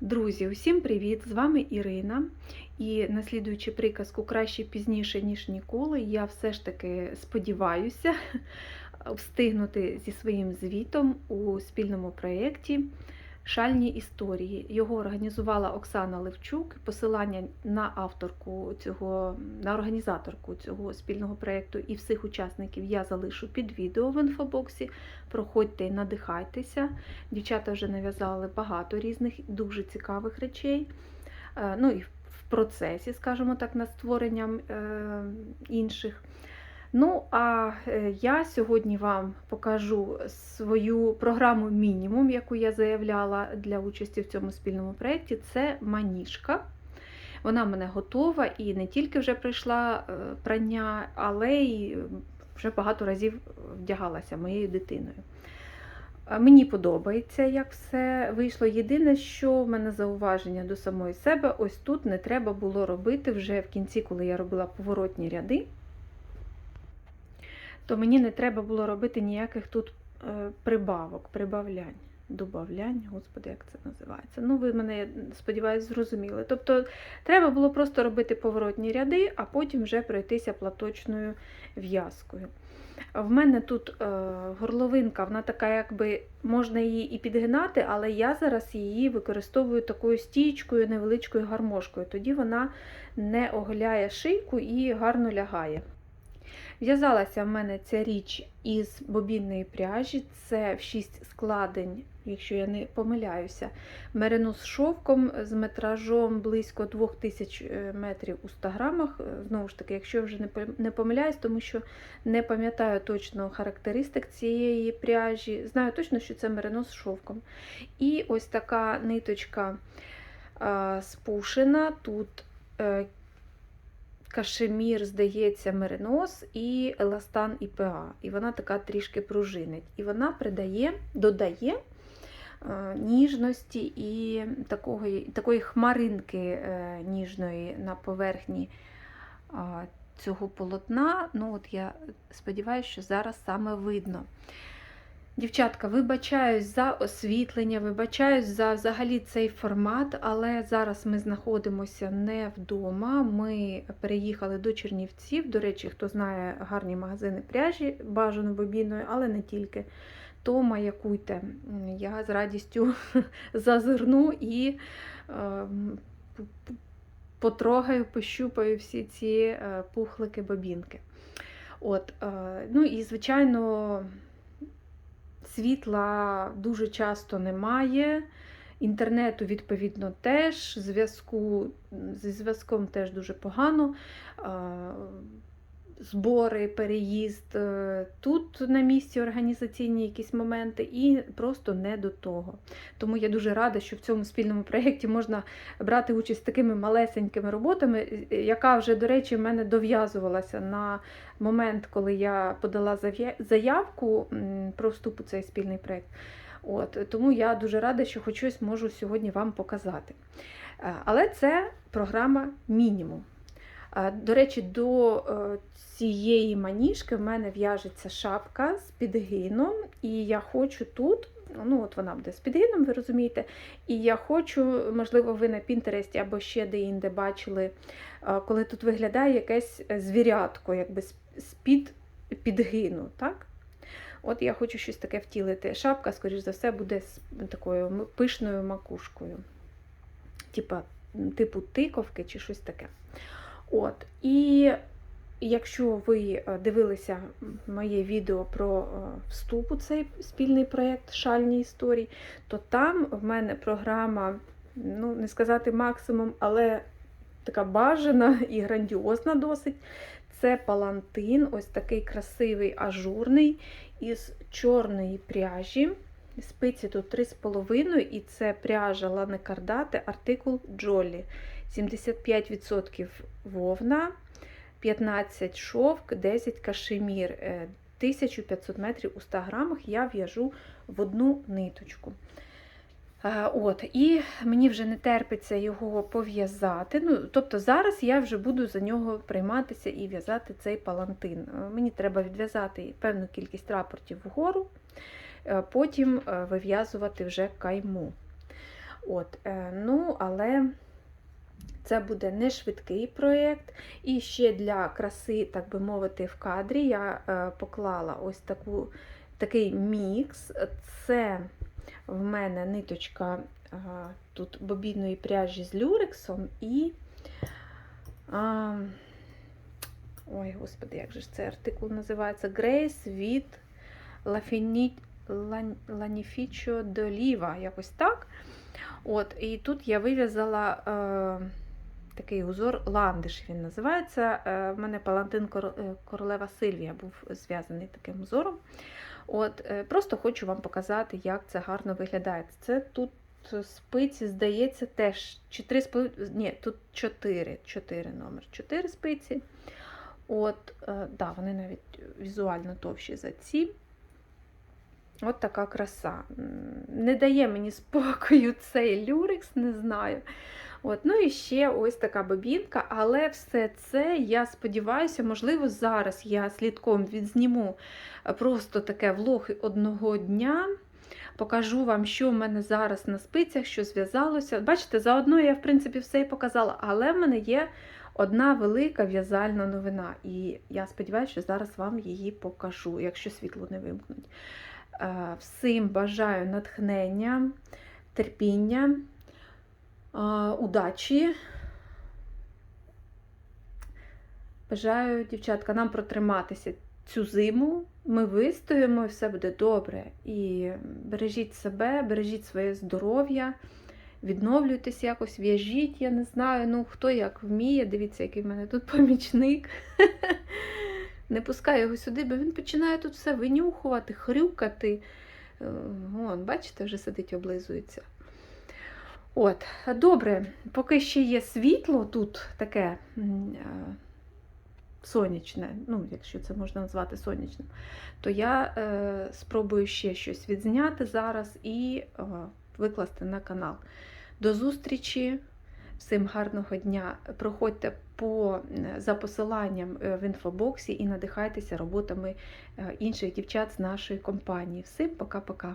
Друзі, усім привіт! З вами Ірина. І наслідуючи приказку краще пізніше, ніж ніколи, я все ж таки сподіваюся встигнути зі своїм звітом у спільному проєкті Шальні історії. Його організувала Оксана Левчук. Посилання на авторку цього, на організаторку цього спільного проєкту і всіх учасників я залишу під відео в інфобоксі. Проходьте і надихайтеся. Дівчата вже нав'язали багато різних дуже цікавих речей. Е, Ну і в процесі, скажімо так, над створенням е, інших. Ну, а е, я сьогодні вам покажу свою програму мінімум, яку я заявляла для участі в цьому спільному проєкті. Це маніжка. Вона в мене готова і не тільки вже прийшла е, прання, але й вже багато разів вдягалася моєю дитиною. Е, Мені подобається, як все вийшло. Єдине, що в мене зауваження до самої себе, ось тут не треба було робити вже в кінці, коли я робила поворотні ряди, то мені не треба було робити ніяких тут е, прибавок, прибавлянь, добавлянь, господи, як це називається. Ну, ви мене, сподіваюся, зрозуміли. Тобто треба було просто робити поворотні ряди, а потім вже пройтися платочною в'язкою. В мене тут е, горловинка, вона така, якби можна її і підгинати, але я зараз її використовую такою стійкою, невеличкою гармошкою. Тоді вона не оголяє шийку і гарно лягає. В'язалася в мене ця річ із бобінної пряжі, це в 6 складень, якщо я не помиляюся, мерину з шовком з метражом близько 2000 метрів у 100 грамах. Знову ж таки, якщо я вже не помиляюсь, тому що не пам'ятаю точно характеристик цієї пряжі. Знаю точно, що це мерино з шовком. І ось така ниточка спушена. Тут е, кашемір, здається, меринос і еластан ІПА. І вона така трішки пружинить. І вона придає, додає е, ніжності і такої, такої хмаринки е, ніжної на поверхні цього полотна. Ну, от Я сподіваюся, що зараз саме видно. Дівчатка, вибачаюсь за освітлення, вибачаюсь за взагалі цей формат, але зараз ми знаходимося не вдома. Ми переїхали до Чернівців. До речі, хто знає гарні магазини пряжі, бажано бобіною, але не тільки. То маякуйте. Я з радістю зазирну і е, потрогаю, пощупаю всі ці е, пухлики бобінки. От, е, ну і, звичайно, світла дуже часто немає. Інтернету, відповідно, теж, зв'язку зі зв'язком теж дуже погано. Збори, переїзд, е, тут на місці організаційні якісь моменти, і просто не до того. Тому я дуже рада, що в цьому спільному проєкті можна брати участь такими малесенькими роботами, е, яка вже, до речі, в мене дов'язувалася на момент, коли я подала заявку про вступ у цей спільний проєкт. От, тому я дуже рада, що хоч щось можу сьогодні вам показати. Е, Але це програма мінімум. Е, До речі, до е, цієї маніжки в мене в'яжеться шапка з підгином, і я хочу тут, ну от вона буде з підгином, ви розумієте, і я хочу, можливо, ви на Пінтересті або ще де-інде бачили, е, коли тут виглядає якесь звірятко, якби з-під підгину. так? От я хочу щось таке втілити. Шапка, скоріш за все, буде з такою пишною макушкою. Типа, типу тиковки чи щось таке. От. І якщо ви е, дивилися моє відео про е, вступ у цей спільний проєкт Шальні історії, то там в мене програма, ну, не сказати максимум, але така бажана і грандіозна досить. Це палантин, ось такий красивий ажурний із чорної пряжі. Спиці тут 3,5 і це пряжа Лани Кардати, артикул Джолі. 75% вовна, 15 шовк, 10 кашемір. Е, 1500 метрів у 100 грамах я в'яжу в одну ниточку. Е, От, І мені вже не терпиться його пов'язати. Ну, Тобто зараз я вже буду за нього прийматися і в'язати цей палантин. Е, Мені треба відв'язати певну кількість рапортів вгору, е, потім е, вив'язувати вже кайму. От, е, ну, але це буде не швидкий проєкт. І ще для краси, так би мовити, в кадрі я е, поклала ось таку, такий мікс. Це в мене ниточка а, тут бобінної пряжі з люрексом і. А, ой, господи, як же ж цей артикул називається? Grace від Lanificio d'Oliva, якось так. От, І тут я вив'язала е, такий узор ландиш, він називається. Е, в мене Палантин Кор- е, Королева Сильвія був зв'язаний таким узором. От, е, Просто хочу вам показати, як це гарно виглядає. Це тут спиці, здається, теж чи три спи... Ні, тут 4, 4 номер, 4 спиці. От, е, да, вони навіть візуально товщі за ці. От така краса. Не дає мені спокою цей люрекс, не знаю. От, ну і ще ось така бобінка, але все це, я сподіваюся, можливо, зараз я слідком відзніму е, просто таке влог одного дня. Покажу вам, що в мене зараз на спицях, що зв'язалося. Бачите, заодно я, в принципі, все і показала, але в мене є одна велика в'язальна новина. І я сподіваюся, що зараз вам її покажу, якщо світло не вимкнуть. Е, Всім бажаю натхнення, терпіння, е, удачі. Бажаю, дівчатка, нам протриматися цю зиму. Ми вистоїмо і все буде добре. І бережіть себе, бережіть своє здоров'я, відновлюйтесь якось, в'яжіть, я не знаю, ну хто як вміє. Дивіться, який в мене тут помічник. Не пускаю його сюди, бо він починає тут все винюхувати, хрюкати. Е, Вон, бачите, вже сидить, облизується. От, добре, поки ще є світло тут таке е, сонячне, ну, якщо це можна назвати сонячним, то я е, спробую ще щось відзняти зараз і е, викласти на канал. До зустрічі! Всім гарного дня! Проходьте по, за посиланням е, в інфобоксі і надихайтеся роботами е, інших дівчат з нашої компанії. Всім пока-пока!